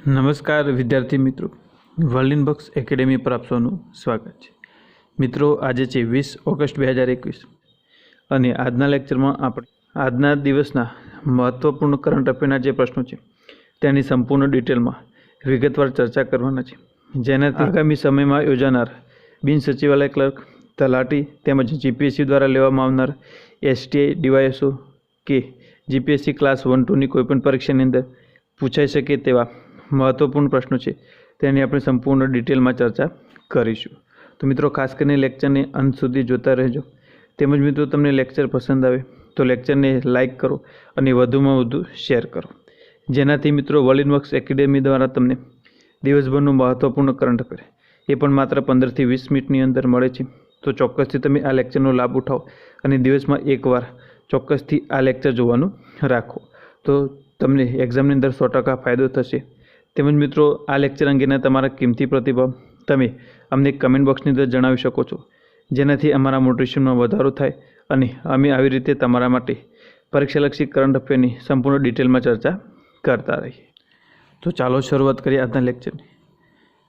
નમસ્કાર વિદ્યાર્થી મિત્રો. વર્લિન બક્સ એકેડેમી પર આપ સૌનું સ્વાગત છે. મિત્રો આજે છે વીસ ઓગસ્ટ બે હજાર એકવીસ અને આજના લેક્ચરમાં આપણે આજના દિવસના મહત્ત્વપૂર્ણ કરંટ અફેરના જે પ્રશ્નો છે તેની સંપૂર્ણ ડિટેલમાં વિગતવાર ચર્ચા કરવાના છે. જેનાથી આગામી સમયમાં યોજાનાર બિન સચિવાલય ક્લર્ક તલાટી તેમજ જીપીએસસી દ્વારા લેવામાં આવનાર એસટીઆઈ ડીવાયએસઓ કે જીપીએસસી ક્લાસ વન ટુની કોઈપણ પરીક્ષાની અંદર પૂછાઈ શકે તેવા મહત્ત્વપૂર્ણ પ્રશ્નો છે. તેની આપણે સંપૂર્ણ ડિટેલમાં ચર્ચા કરીશું. તો મિત્રો, ખાસ કરીને લેક્ચરને અંત સુધી જોતા રહેજો. તેમજ મિત્રો, તમને લેક્ચર પસંદ આવે તો લેક્ચરને લાઇક કરો અને વધુમાં વધુ શેર કરો. જેનાથી મિત્રો, વર્લ્ડ વર્ક્સ એકેડેમી દ્વારા તમને દિવસભરનું મહત્ત્વપૂર્ણ કરંટ અફેર એ પણ માત્ર પંદરથી વીસ મિનિટની અંદર મળે છે. તો ચોક્કસથી તમે આ લેક્ચરનો લાભ ઉઠાવો અને દિવસમાં એકવાર ચોક્કસથી આ લેક્ચર જોવાનું રાખો. તો તમને એક્ઝામની અંદર સો ટકા ફાયદો થશે. તેમજ મિત્રો, આ લેક્ચર અંગેના તમારા કિંમતી પ્રતિભાવ તમે અમને કમેન્ટ બોક્સની અંદર જણાવી શકો છો. જેનાથી અમારા મોટિવેશનમાં વધારો થાય અને અમે આવી રીતે તમારા માટે પરીક્ષાલક્ષી કરંટ અફેરની સંપૂર્ણ ડિટેલમાં ચર્ચા કરતા રહીએ. તો ચાલો શરૂઆત કરીએ આજના લેક્ચરની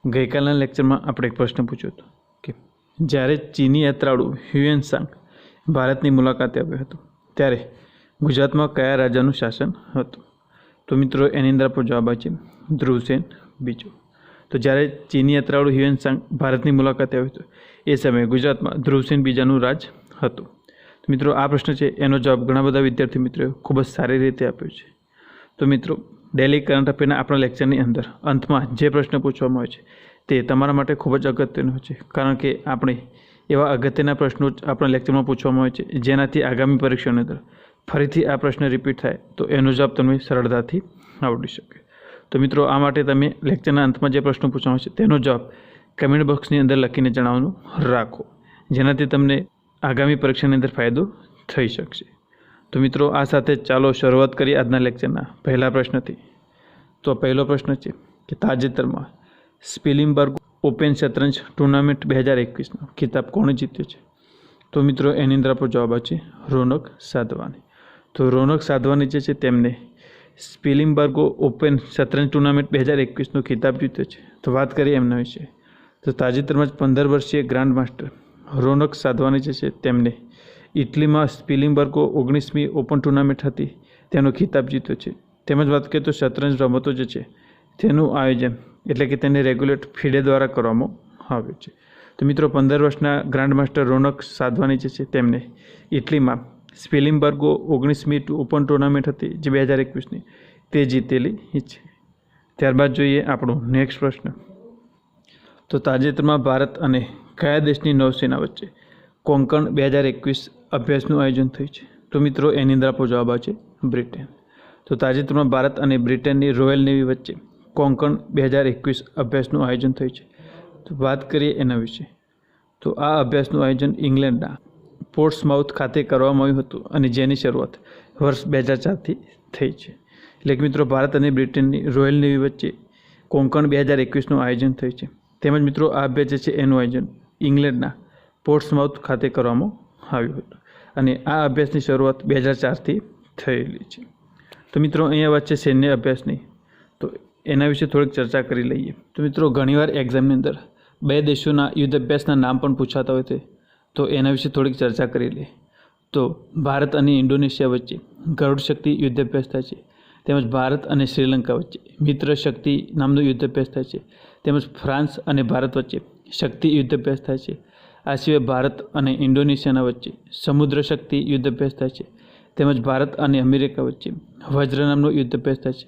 ગઈકાલના લેક્ચરમાં આપણે એક પ્રશ્ન પૂછ્યો હતો કે જ્યારે ચીની યાત્રાળુ હ્યુએન સાંગ ભારતની મુલાકાતે આવ્યો હતો, ત્યારે ગુજરાતમાં કયા રાજાનું શાસન હતું? તો મિત્રો, એની અંદર આપણો જવાબ આવે છે ધ્રુવસેન બીજો. તો જ્યારે ચીની યાત્રાળુ હ્યુએન સાંગ ભારતની મુલાકાતે આવ્યો હતો, એ સમયે ગુજરાતમાં ધ્રુવસેન બીજાનું રાજ હતું. તો મિત્રો, આ પ્રશ્ન છે, એનો જવાબ ઘણા બધા વિદ્યાર્થી મિત્રોએ ખૂબ જ સારી રીતે આપ્યો છે. તો મિત્રો, ડેલી કરંટ અફેરના આપણા લેક્ચરની અંદર અંતમાં જે પ્રશ્ન પૂછવામાં આવે છે, તે તમારા માટે ખૂબ જ અગત્યનો છે. કારણ કે આપણે એવા અગત્યના પ્રશ્નો જ આપણા લેક્ચરમાં પૂછવામાં આવે છે, જેનાથી આગામી પરીક્ષાની અંદર ફરીથી આ પ્રશ્ન રિપીટ થાય, તો એનો જવાબ તમને સરળતાથી આવડી શકે. તો મિત્રો, આ માટે તમે લેક્ચરના અંતમાં જે પ્રશ્નો પૂછવાનો છે, તેનો જવાબ કમેન્ટ બોક્સની અંદર લખીને જણાવવાનું રાખો. જેનાથી તમને આગામી પરીક્ષાની અંદર ફાયદો થઈ શકશે. તો મિત્રો, આ સાથે ચાલો શરૂઆત કરીએ આજના લેક્ચરના પહેલા પ્રશ્નથી. તો પહેલો પ્રશ્ન છે કે તાજેતરમાં સ્પિલિમબર્ગ ઓપન શતરંજ ટુર્નામેન્ટ બે હજાર એકવીસનો ખિતાબ કોણે જીત્યો છે? તો મિત્રો, એની અંદર આપણો જવાબ છે રોનક સાધવાની. તો રોનક સાધવાની જે છે તેમને સ્પિલિંબર્ગો ઓપન શતરંજ ટુર્નામેન્ટ બે હજાર એકવીસનો ખિતાબ જીત્યો છે. તો વાત કરીએ એમના વિશે. તો તાજેતરમાં જ પંદર વર્ષીય ગ્રાન્ડ માસ્ટર રોનક સાધવાની જે છે તેમને ઇટલીમાં સ્પિલિંબર્ગો ઓગણીસમી ઓપન ટુર્નામેન્ટ હતી, તેનો ખિતાબ જીત્યો છે. તેમજ વાત કરીએ તો શતરંજ રમતો જે છે તેનું આયોજન એટલે કે તેને રેગ્યુલેટ ફીડે દ્વારા કરવામાં આવ્યું છે. તો મિત્રો, પંદર વર્ષના ગ્રાન્ડ માસ્ટર રોનક સાધવાની જે છે તેમને ઇટલીમાં સ્પેલિંબર્ગો ઓગણીસમી ઓપન ટુર્નામેન્ટ હતી, જે બે હજાર એકવીસની. તે જીતેલી છે ત્યારબાદ જોઈએ આપણો નેક્સ્ટ પ્રશ્ન. તો તાજેતરમાં ભારત અને કયા દેશની નૌસેના વચ્ચે કોંકણ બે હજાર એકવીસ અભ્યાસનું આયોજન થયું છે? તો મિત્રો, એની અંદર આપણો જવાબ આવે છે બ્રિટન. તો તાજેતરમાં ભારત અને બ્રિટનની રોયલ નેવી વચ્ચે કોંકણ બે હજાર એકવીસ અભ્યાસનું આયોજન થયું છે. તો વાત કરીએ એના વિશે. તો આ અભ્યાસનું આયોજન ઇંગ્લેન્ડના પોર્ટ્સમાઉથ ખાતે કરવામાં આવ્યું હતું અને જેની શરૂઆત વર્ષ બે હજાર ચારથી થઈ છે. એટલે કે મિત્રો, ભારત અને બ્રિટનની રોયલ નેવી વચ્ચે કોંકણ બે હજાર એકવીસનું આયોજન થયું છે. તેમજ મિત્રો, આ અભ્યાસ છે એનું આયોજન ઇંગ્લેન્ડના પોર્ટ્સમાઉથ ખાતે કરવામાં આવ્યું હતું અને આ અભ્યાસની શરૂઆત બે હજાર ચારથી થયેલી છે. તો મિત્રો, અહીંયા વાત છે સૈન્ય અભ્યાસની. તો એના વિશે થોડીક ચર્ચા કરી લઈએ. તો મિત્રો, ઘણીવાર એક્ઝામની અંદર બે દેશોના યુદ્ધ અભ્યાસના નામ પણ પૂછાતા હોય છે. તો એના વિશે થોડીક ચર્ચા કરી લઈએ. તો ભારત અને ઇન્ડોનેશિયા વચ્ચે ગરુડ શક્તિ યુદ્ધાભ્યાસ થાય છે. તેમજ ભારત અને શ્રીલંકા વચ્ચે મિત્ર શક્તિ નામનો યુદ્ધાભ્યાસ થાય છે. તેમજ ફ્રાન્સ અને ભારત વચ્ચે શક્તિ યુદ્ધાભ્યાસ થાય છે. આ સિવાય ભારત અને ઇન્ડોનેશિયાના વચ્ચે સમુદ્ર શક્તિ યુદ્ધાભ્યાસ થાય છે. તેમજ ભારત અને અમેરિકા વચ્ચે વજ્ર નામનો યુદ્ધાભ્યાસ થાય છે.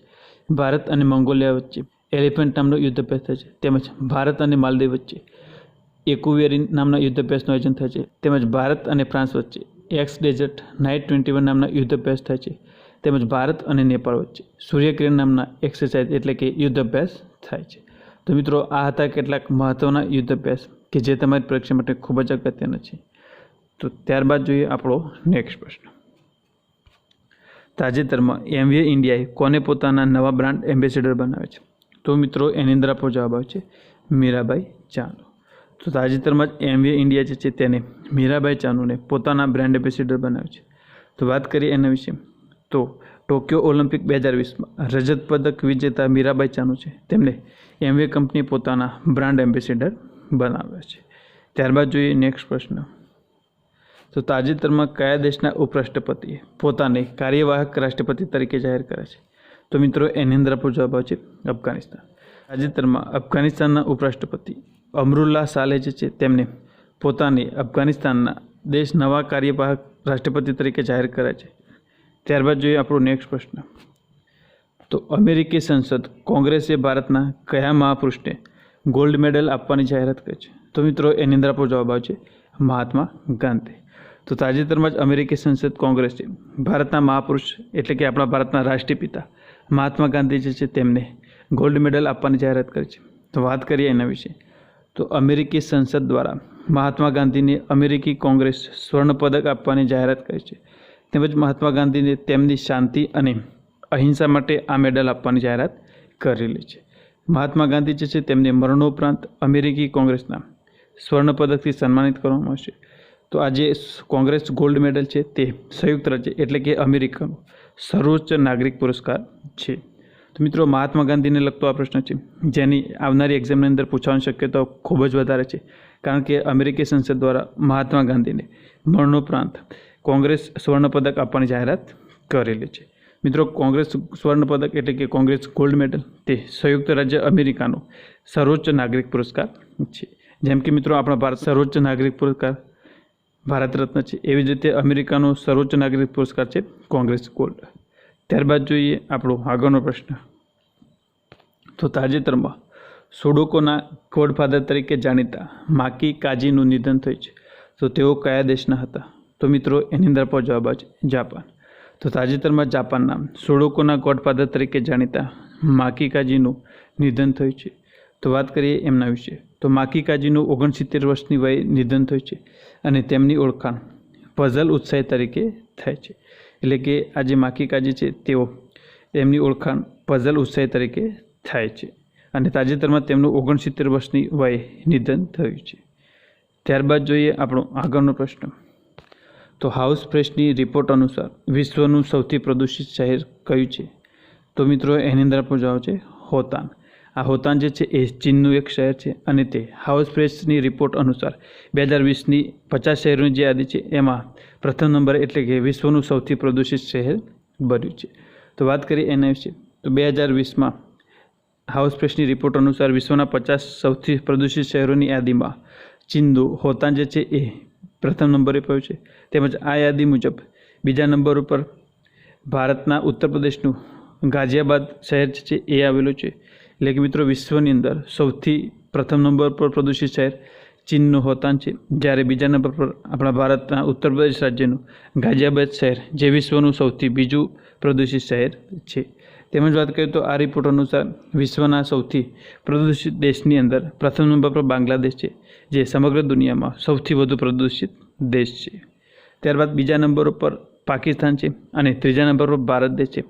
ભારત અને મંગોલિયા વચ્ચે એલિફન્ટ નામનો યુદ્ધાભ્યાસ થાય છે. તેમજ ભારત અને માલદીવ વચ્ચે એકુવેરિન નામના યુદ્ધાભ્યાસનું આયોજન થાય છે. તેમજ ભારત અને ફ્રાન્સ વચ્ચે. X desert knight twenty one નામના યુદ્ધાભ્યાસ થાય છે. તેમજ ભારત અને નેપાળ વચ્ચે. સૂર્યકિરણ નામના એક્સરસાઇઝ એટલે કે યુદ્ધ અભ્યાસ થાય છે. તો મિત્રો, આ હતા કેટલાક મહત્ત્વના યુદ્ધાભ્યાસ કે જે તમારી પરીક્ષા માટે ખૂબ જ અગત્યના છે. તો ત્યારબાદ જોઈએ આપણો નેક્સ્ટ પ્રશ્ન. તાજેતરમાં એમવીએ ઇન્ડિયાએ કોને પોતાના નવા બ્રાન્ડ એમ્બેસેડર બનાવે છે? તો મિત્રો, એની અંદર આપણો જવાબ આવે છે મીરાબાઈ ચાનુ તો તાજેતરમાં જ એમવીએ ઇન્ડિયા જે છે તેને મીરાબાઈ ચાનુને પોતાના બ્રાન્ડ એમ્બેસેડર બનાવ્યો છે. તો વાત કરીએ એના વિશે. તો ટોક્યો ઓલિમ્પિક બે હજાર વીસમાં રજત પદક વિજેતા મીરાબાઈ ચાનુ છે. તેમને એમવે કંપની પોતાના બ્રાન્ડ એમ્બેસેડર બનાવ્યા છે. ત્યારબાદ જોઈએ નેક્સ્ટ પ્રશ્ન. તો તાજેતરમાં કયા દેશના ઉપરાષ્ટ્રપતિએ પોતાને કાર્યવાહક રાષ્ટ્રપતિ તરીકે જાહેર કર્યા છે? તો મિત્રો, એની અંદર આપણો જવાબ આવશે અફઘાનિસ્તાન. તાજેતરમાં અફઘાનિસ્તાનના ઉપરાષ્ટ્રપતિ અમરુલ્લા સાલે જે છે તેમને પોતાની અફઘાનિસ્તાનના દેશ નવા કાર્યવાહક રાષ્ટ્રપતિ તરીકે જાહેર કર્યા છે. ત્યારબાદ જોઈએ આપણો નેક્સ્ટ પ્રશ્ન. તો અમેરિકી સંસદ કોંગ્રેસે ભારતના કયા મહાપુરુષને ગોલ્ડ મેડલ આપવાની જાહેરાત કરી છે? તો મિત્રો, એની અંદર આપણો જવાબ આવશે મહાત્મા ગાંધી. તો તાજેતરમાં જ અમેરિકી સંસદ કોંગ્રેસે ભારતના મહાપુરુષ એટલે કે આપણા ભારતના રાષ્ટ્રપિતા મહાત્મા ગાંધી જે છે તેમને ગોલ્ડ મેડલ આપવાની જાહેરાત કરી છે. તો વાત કરીએ એના વિશે. તો અમેરિકી સંસદ દ્વારા મહાત્મા ગાંધીને અમેરિકી કોંગ્રેસ સ્વર્ણ પદક આપવાની જાહેરાત કરી છે. તેમજ મહાત્મા ગાંધીને તેમની શાંતિ અને અહિંસા માટે આ મેડલ આપવાની જાહેરાત કરેલી છે. મહાત્મા ગાંધી જે છે તેમને મરણોપરાંત અમેરિકી કોંગ્રેસના સ્વર્ણ પદકથી સન્માનિત કરવામાં આવશે. તો આ જે કોંગ્રેસ ગોલ્ડ મેડલ છે તે સંયુક્ત રાજ્ય એટલે કે અમેરિકાનો સર્વોચ્ચ નાગરિક પુરસ્કાર છે. તો મિત્રો, મહાત્મા ગાંધીને લગતો આ પ્રશ્ન છે. જેની આવનારી એક્ઝામની અંદર પૂછવાની શક્યતાઓ ખૂબ જ વધારે છે. કારણ કે અમેરિકી સંસદ દ્વારા મહાત્મા ગાંધીને મરણોપરાંત કોંગ્રેસ સ્વર્ણપદક આપવાની જાહેરાત કરેલી છે. મિત્રો, કોંગ્રેસ સ્વર્ણપદક એટલે કે કોંગ્રેસ ગોલ્ડ મેડલ તે સંયુક્ત રાજ્ય અમેરિકાનો સર્વોચ્ચ નાગરિક પુરસ્કાર છે. જેમ કે મિત્રો, આપણા ભારત સર્વોચ્ચ નાગરિક પુરસ્કાર, ભારત રત્ન છે. એવી જ રીતે અમેરિકાનો સર્વોચ્ચ નાગરિક પુરસ્કાર છે કોંગ્રેસ ગોલ્ડ. ત્યારબાદ જોઈએ આપણો આગળનો પ્રશ્ન. તો તાજેતરમાં સુડોકોના ગોડફાધર તરીકે જાણીતા માકી કાજીનું નિધન થયું છે. તો તેઓ કયા દેશના હતા? તો મિત્રો, એની અંદર પણ જવાબ છે જાપાન. તો તાજેતરમાં જાપાનના સુડોકોના ગોડફાધર તરીકે જાણીતા માકી કાજીનું નિધન થયું છે. તો વાત કરીએ એમના વિશે. તો માકી કાજીનું ઓગણસિત્તેર વર્ષની વયે નિધન થયું છે અને તેમની ઓળખાણ પઝલ ઉત્સાહી તરીકે થાય છે. એટલે કે આ જે માકી કાજી છે, તેઓ એમની ઓળખાણ પઝલ ઉત્સાહી તરીકે થાય છે અને તાજેતરમાં તેમનું ઓગણસિત્તેર વર્ષની વયે નિધન થયું છે. ત્યારબાદ જોઈએ આપણો આગળનો પ્રશ્ન. તો હાઉસ પ્રેસની રિપોર્ટ અનુસાર વિશ્વનું સૌથી પ્રદૂષિત શહેર કયું છે? તો મિત્રો, એની અંદર આપણો જવાબ છે, હોતાન. આ હોતાન જે છે એ ચીનનું એક શહેર છે અને તે હાઉસ પ્રેસની રિપોર્ટ અનુસાર બે હજાર વીસની પચાસ શહેરોની જે યાદી છે એમાં પ્રથમ નંબર એટલે કે વિશ્વનું સૌથી પ્રદૂષિત શહેર બન્યું છે. તો વાત કરીએ એના વિશે. તો બે હજાર વીસમાં હાઉસ પ્રેસની રિપોર્ટ અનુસાર વિશ્વના પચાસ સૌથી પ્રદૂષિત શહેરોની યાદીમાં ચીનનું હોતાન જે છે એ પ્રથમ નંબરે પડ્યું છે. તેમજ આ યાદી મુજબ બીજા નંબર ઉપર ભારતના ઉત્તર પ્રદેશનું ગાઝિયાબાદ શહેર છે એ આવેલું છે. એટલે કે મિત્રો, વિશ્વની અંદર સૌથી પ્રથમ નંબર પર પ્રદૂષિત શહેર ચીનનું હોતાન છે. જ્યારે બીજા નંબર પર આપણા ભારતના ઉત્તર પ્રદેશ રાજ્યનું ગાઝિયાબાદ શહેર, જે વિશ્વનું સૌથી બીજું પ્રદૂષિત શહેર છે. તેમજ વાત કરીએ તો આ રિપોર્ટ અનુસાર વિશ્વના સૌથી પ્રદૂષિત દેશની અંદર પ્રથમ નંબર પર બાંગ્લાદેશ છે, જે સમગ્ર દુનિયામાં સૌથી વધુ પ્રદૂષિત દેશ છે. ત્યારબાદ બીજા નંબર ઉપર પાકિસ્તાન છે અને ત્રીજા નંબર પર ભારત દેશ છે.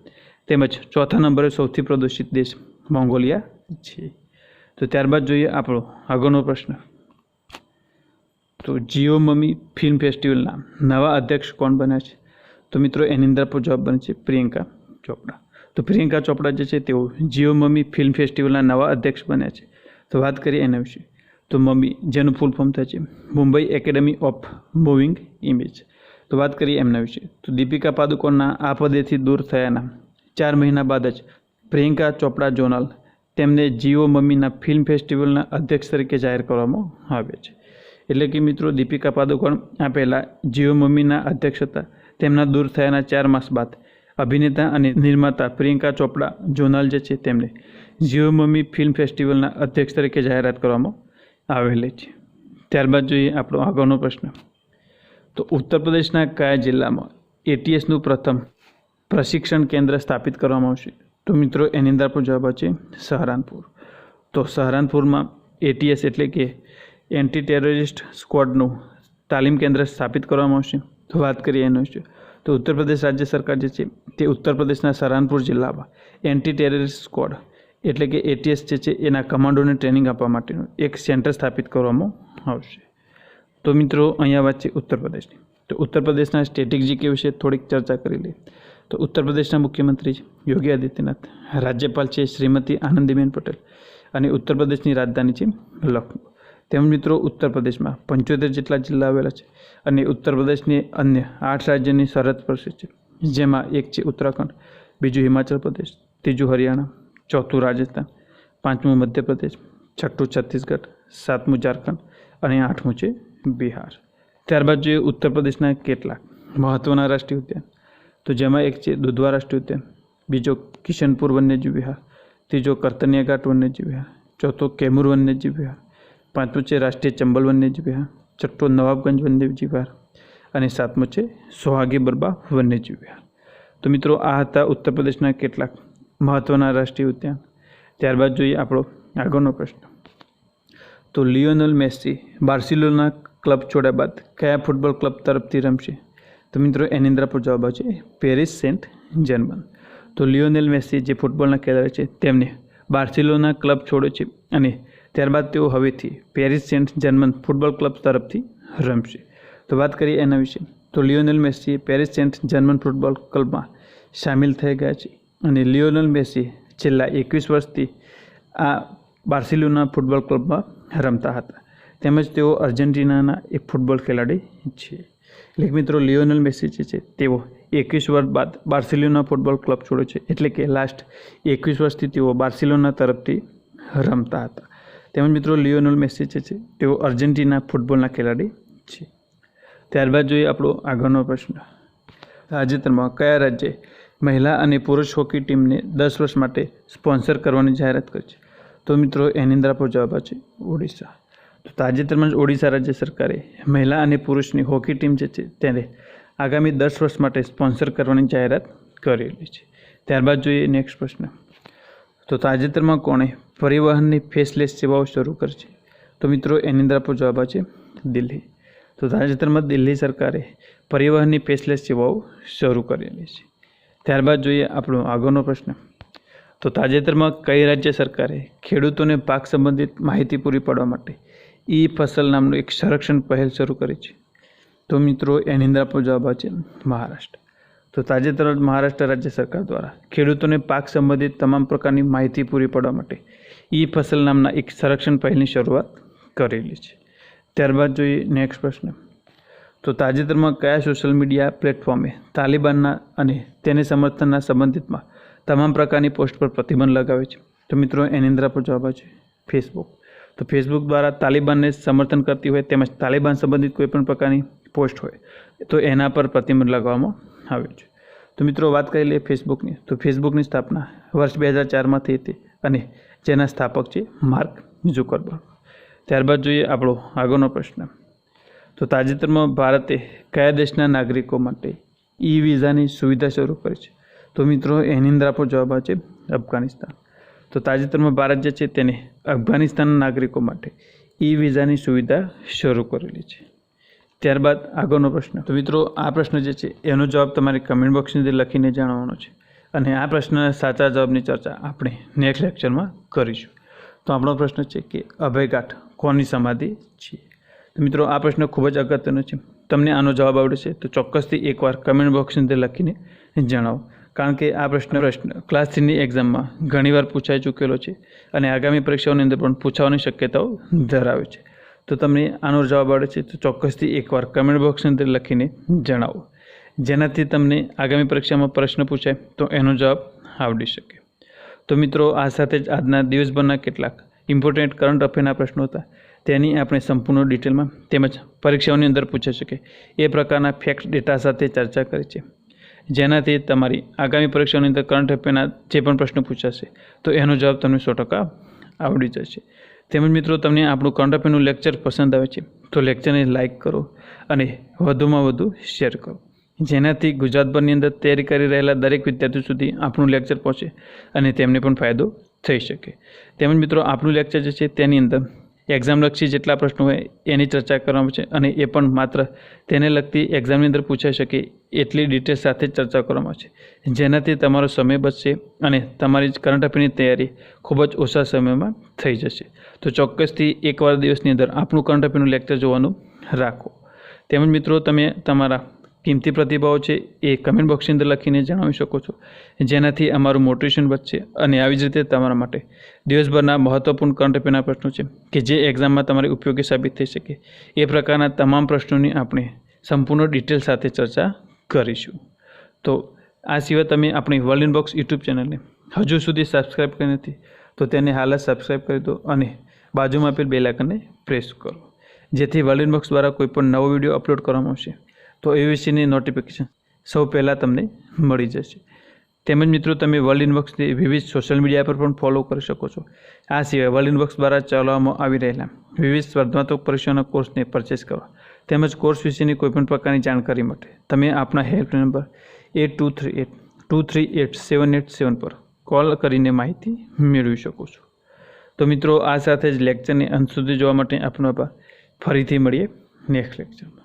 તેમજ ચોથા નંબરે સૌથી પ્રદૂષિત દેશ મોંગોલિયા? છે તો ત્યારબાદ જોઈએ આપણો આગળનો પ્રશ્ન. તો જીઓ મમી ફિલ્મ ફેસ્ટિવલના નવા અધ્યક્ષ કોણ બન્યા છે? તો મિત્રો એની અંદર પણ જવાબ બને છે પ્રિયંકા ચોપડા. તો પ્રિયંકા ચોપડા જે છે તેઓ જીઓ મમી ફિલ્મ ફેસ્ટિવલના નવા અધ્યક્ષ બન્યા છે. તો વાત કરીએ એના વિશે. તો મમ્મી જેનું ફૂલ ફોર્મ થાય છે Mumbai academy of moving image તો વાત કરીએ એમના વિશે. તો દીપિકા પાદુકોણના આ પદેથી દૂર થયાના ચાર મહિના બાદ જ પ્રિયંકા ચોપડા જોનલ, તેમને જીઓ મમ્મીના ફિલ્મ ફેસ્ટિવલના અધ્યક્ષ તરીકે જાહેર કરવામાં આવે છે. એટલે કે મિત્રો, દીપિકા પાદુકોણ આ પહેલાં જીઓ મમ્મીના અધ્યક્ષ હતા. તેમના દૂર થયાના ચાર માસ બાદ અભિનેતા અને નિર્માતા પ્રિયંકા ચોપડા જોનાલ જે છે, તેમને જીઓ મમ્મી ફિલ્મ ફેસ્ટિવલના અધ્યક્ષ તરીકે જાહેરાત કરવામાં આવેલી છે. ત્યારબાદ જોઈએ આપણો આગળનો પ્રશ્ન. તો ઉત્તર પ્રદેશના કયા જિલ્લામાં એટીએસનું પ્રથમ પ્રશિક્ષણ કેન્દ્ર સ્થાપિત કરવામાં આવશે? તો મિત્રો, એની અંદર પણ જવાબ છે સહારનપુર. તો સહારનપુરમાં એટીએસ એટલે કે એન્ટી ટેરરિસ્ટ સ્કવોડનું તાલીમ કેન્દ્ર સ્થાપિત કરવામાં આવશે. તો વાત કરીએ એનો છે તો ઉત્તર પ્રદેશ રાજ્ય સરકાર જે છે, તે ઉત્તર પ્રદેશના સહારનપુર જિલ્લામાં એન્ટી ટેરરિસ્ટ સ્ક્વોડ એટલે કે એટીએસ જે છે, એના કમાન્ડોને ટ્રેનિંગ આપવા માટેનું એક સેન્ટર સ્થાપિત કરવામાં આવશે. તો મિત્રો, અહીંયા વાત છે ઉત્તર પ્રદેશની. તો ઉત્તર પ્રદેશના સ્ટ્રેટેજી કે વિશે થોડીક ચર્ચા કરી લઈએ. તો ઉત્તર પ્રદેશના મુખ્યમંત્રી યોગી આદિત્યનાથ, રાજ્યપાલ છે શ્રીમતી આનંદીબેન પટેલ અને ઉત્તર પ્રદેશની રાજધાની છે લખનઉ તેમજ મિત્રો, ઉત્તર પ્રદેશમાં પંચોતેર જેટલા જિલ્લા આવેલા છે અને ઉત્તર પ્રદેશની અન્ય આઠ રાજ્યની સરહદ પર છે, જેમાં એક છે ઉત્તરાખંડ, બીજું હિમાચલ પ્રદેશ, ત્રીજું હરિયાણા, ચોથું રાજસ્થાન, પાંચમું મધ્યપ્રદેશ, છઠ્ઠું છત્તીસગઢ, સાતમું ઝારખંડ અને આઠમું છે બિહાર. ત્યારબાદ જોઈએ ઉત્તર પ્રદેશના કેટલાક મહત્ત્વના રાષ્ટ્રીય ઉદ્યાન. તો જેમાં એક છે દુધવા રાષ્ટ્રીય ઉદ્યાન બીજો કિશનપુર વન્યજીવ વિહાર ત્રીજો કર્તનિયા ઘાટ વન્યજીવ વિહાર ચોથો કેમૂર વન્યજીવ વિહાર પાંચમું છે રાષ્ટ્રીય ચંબલ વન્યજીવ વિહાર છઠ્ઠો નવાબગંજ વન્યજીવ વિહાર અને સાતમું છે સોહાગી બરબા વન્યજીવ વિહાર તો મિત્રો, આ હતા ઉત્તર પ્રદેશના કેટલાક મહત્ત્વના રાષ્ટ્રીય ઉદ્યાન. ત્યારબાદ જોઈએ આપણો આગળનો પ્રશ્ન. તો લિયોનલ મેસી બાર્સિલોના ક્લબ છોડ્યા બાદ કયા ફૂટબોલ ક્લબ તરફથી રમશે? તો મિત્રો, એની અંદર આપણો જવાબ આવશે પેરિસ સેન્ટ જર્મન. તો લિયોનેલ મેસી જે ફૂટબોલના ખેલાડી છે, તેમને બાર્સિલોના ક્લબ છોડ્યો છે અને ત્યારબાદ તેઓ હવેથી Paris Saint Germain football club તરફથી રમશે. તો વાત કરીએ એના વિશે. તો Lionel Messi Paris Saint Germain football ક્લબમાં સામેલ થઈ ગયા છે અને લિયોનેલ મેસી છેલ્લા એકવીસ વર્ષથી આ બાર્સિલોના ફૂટબોલ ક્લબમાં રમતા હતા. તેમજ તેઓ અર્જેન્ટિનાના એક ફૂટબોલ ખેલાડી છે. એટલે મિત્રો, લિયોનલ મેસી જે છે, તેઓ એકવીસ વર્ષ બાદ બાર્સિલોના ફૂટબોલ ક્લબ છોડ્યો છે. એટલે કે લાસ્ટ એકવીસ વર્ષથી તેઓ બાર્સિલોના તરફથી રમતા હતા. તેમજ મિત્રો, લિયોનલ મેસી જે છે, તેઓ અર્જેન્ટિના ફૂટબોલના ખેલાડી છે. ત્યારબાદ જોઈએ આપણો આગળનો પ્રશ્ન. તાજેતરમાં કયા રાજ્યે મહિલા અને પુરુષ હોકી ટીમને દસ વર્ષ માટે સ્પોન્સર કરવાની જાહેરાત કરી છે? તો મિત્રો, એની અંદર આપણો જવાબ છે ઓડિશા. તો તાજેતરમાં જ ઓડિશા રાજ્ય સરકારે મહિલા અને પુરુષની હોકી ટીમ જે છે તેને આગામી દસ વર્ષ માટે સ્પોન્સર કરવાની જાહેરાત કરેલી છે. ત્યારબાદ જોઈએ નેક્સ્ટ પ્રશ્ન. તો તાજેતરમાં કોણે પરિવહનની ફેસલેસ સેવાઓ શરૂ કરી છે? તો મિત્રો, એની અંદર આપણો જવાબ છે દિલ્હી. તો તાજેતરમાં દિલ્હી સરકારે પરિવહનની ફેસલેસ સેવાઓ શરૂ કરેલી છે. ત્યારબાદ જોઈએ આપણો આગળનો પ્રશ્ન. તો તાજેતરમાં કઈ રાજ્ય સરકારે ખેડૂતોને પાક સંબંધિત માહિતી પૂરી પાડવા માટે ઈ ફસલ નામનું એક સંરક્ષણ પહેલ શરૂ કરી છે. તો મિત્રો એની અંદર આપણો જવાબ છે મહારાષ્ટ્ર. તો તાજેતર મહારાષ્ટ્ર રાજ્ય સરકાર દ્વારા ખેડૂતોને પાક સંબંધિત તમામ પ્રકારની માહિતી પૂરી પાડવા માટે ઈ ફસલ નામના એક સંરક્ષણ પહેલની શરૂઆત કરેલી છે. ત્યારબાદ જોઈએ નેક્સ્ટ પ્રશ્ન. તો તાજેતરમાં કયા સોશિયલ મીડિયા પ્લેટફોર્મે તાલિબાનના અને તેને સમર્થનના સંબંધિતમાં તમામ પ્રકારની પોસ્ટ પર પ્રતિબંધ લગાવે છે? તો મિત્રો એની અંદર આપણો જવાબ છે ફેસબુક તો ફેસબુક દ્વારા તાલિબાનને સમર્થન કરતી હોય તેમજ તાલિબાન સંબંધિત કોઈપણ પ્રકારની પોસ્ટ હોય, તો એના પર પ્રતિબંધ લગાવવામાં આવ્યો છે. તો મિત્રો, વાત કરી લઈએ ફેસબુકની તો ફેસબુકની સ્થાપના વર્ષ બે હજાર ચારમાં થઈ હતી અને જેના સ્થાપક છે માર્ક ઝુકરબર્ગ. ત્યારબાદ જોઈએ આપણો આગળનો પ્રશ્ન. તો તાજેતરમાં ભારતે કયા દેશના નાગરિકો માટે ઈ વિઝાની સુવિધા શરૂ કરી છે? તો મિત્રો, એની અંદર આપણો જવાબ છે અફઘાનિસ્તાન. તો તાજેતરમાં ભારત જે છે તેને અફઘાનિસ્તાનના નાગરિકો માટે ઈ વિઝાની સુવિધા શરૂ કરેલી છે. ત્યારબાદ આગળનો પ્રશ્ન. તો મિત્રો, આ પ્રશ્ન જે છે, એનો જવાબ તમારે કમેન્ટ બોક્સની અંદર લખીને જણાવવાનો છે. અને આ પ્રશ્નના સાચા જવાબની ચર્ચા આપણે નેક્સ્ટ લેક્ચરમાં કરીશું. તો આપણો પ્રશ્ન છે કે અભયઘાટ કોની સમાધિ છે? તો મિત્રો, આ પ્રશ્ન ખૂબ જ અગત્યનો છે. તમને આનો જવાબ આવડે છે તો ચોક્કસથી એકવાર કમેન્ટ બોક્સની અંદર લખીને જણાવો. કારણ કે આ પ્રશ્ન પ્રશ્ન ક્લાસ થ્રીની એક્ઝામમાં ઘણીવાર પૂછાઈ ચૂકેલો છે અને આગામી પરીક્ષાઓની અંદર પણ પૂછાવાની શક્યતાઓ ધરાવે છે. તો તમને આનો જવાબ આવડે છે તો ચોક્કસથી એકવાર કમેન્ટ બોક્સની અંદર લખીને જણાવો. જેનાથી તમને આગામી પરીક્ષામાં પ્રશ્ન પૂછાય તો એનો જવાબ આવડી શકે. તો મિત્રો, આ સાથે જ આજના દિવસભરના કેટલાક ઇમ્પોર્ટન્ટ કરંટ અફેરના પ્રશ્નો હતા. તેની આપણે સંપૂર્ણ ડિટેલમાં તેમજ પરીક્ષાઓની અંદર પૂછાઈ શકે. એ પ્રકારના ફેક્ટ ડેટા સાથે ચર્ચા કરી છે. જેનાથી તમારી આગામી પરીક્ષાઓની અંદર કરંટ અફેરના જે પણ પ્રશ્નો પૂછાશે, તો એનો જવાબ તમને સો ટકા આવડી જશે. તેમજ મિત્રો, તમને આપણું કરંટ અફેરનું લેક્ચર પસંદ આવે છે, તો લેક્ચરને લાઇક કરો અને વધુમાં વધુ શેર કરો. જેનાથી ગુજરાતભરની અંદર તૈયારી કરી રહેલા દરેક વિદ્યાર્થીઓ સુધી આપણું લેક્ચર પહોંચે અને તેમને પણ ફાયદો થઈ શકે. તેમજ મિત્રો, આપણું લેક્ચર જે છે તેની અંદર એક્ઝામલક્ષી જેટલા પ્રશ્નો હોય એની ચર્ચા કરવામાં છે અને એ પણ માત્ર તેને લગતી એક્ઝામની અંદર પૂછાઈ શકે એટલી ડિટેલ સાથે ચર્ચા કરવામાં છે. જેનાથી તમારો સમય બચશે અને તમારી કરંટ અફેરની તૈયારી ખૂબ જ ઓછા સમયમાં થઈ જશે. તો ચોક્કસથી એકવાર દિવસની અંદર આપણું કરંટ અફેરનું લેક્ચર જોવાનું રાખો. તેમજ મિત્રો, તમે તમારા કિંમતી પ્રતિભાવો છે એ કમેન્ટ બોક્સની અંદર લખીને જણાવી શકો છો. જેનાથી અમારું મોટિવેશન વધશે અને આવી જ રીતે તમારા માટે દિવસભરના મહત્ત્વપૂર્ણ કરંટ અફેરના પ્રશ્નો છે કે જે એક્ઝામમાં તમારે ઉપયોગી સાબિત થઈ શકે. એ પ્રકારના તમામ પ્રશ્નોની આપણે સંપૂર્ણ ડિટેલ સાથે ચર્ચા કરીશું. તો આ સિવાય તમે આપણી વર્લ્ડ ઇનબોક્સ યુટ્યુબ ચેનલને હજુ સુધી સબસ્ક્રાઈબ કરી નથી, તો તેને હાલ જ સબસ્ક્રાઈબ કરી દો અને બાજુમાં આપેલ બેલ આઇકનને પ્રેસ કરો. જેથી વર્લ્ડ ઇનબોક્સ દ્વારા કોઈપણ નવો વીડિયો અપલોડ કરવામાં આવશે. તો એ વિશેની નોટિફિકેશન સૌ પહેલાં તમને મળી જશે. તેમજ મિત્રો, તમે વર્લ્ડ ઇનબોક્સની વિવિધ સોશિયલ મીડિયા પર પણ ફોલો કરી શકો છો. આ સિવાય વર્લ્ડ ઇનવર્ક્સ દ્વારા ચલાવવામાં આવી રહેલા વિવિધ સ્પર્ધાત્મક પરીક્ષાના કોર્સને પરચેસ કરવા તેમજ કોર્સ વિશેની કોઈપણ પ્રકારની જાણકારી માટે તમે આપણા help number eight two three eight two three eight seven eight seven પર કોલ કરીને માહિતી મેળવી શકો છો. તો મિત્રો, આ સાથે જ લેક્ચરની અંત સુધી જોવા માટે આપનો આભાર. ફરીથી મળીએ નેક્સ્ટ લેક્ચરમાં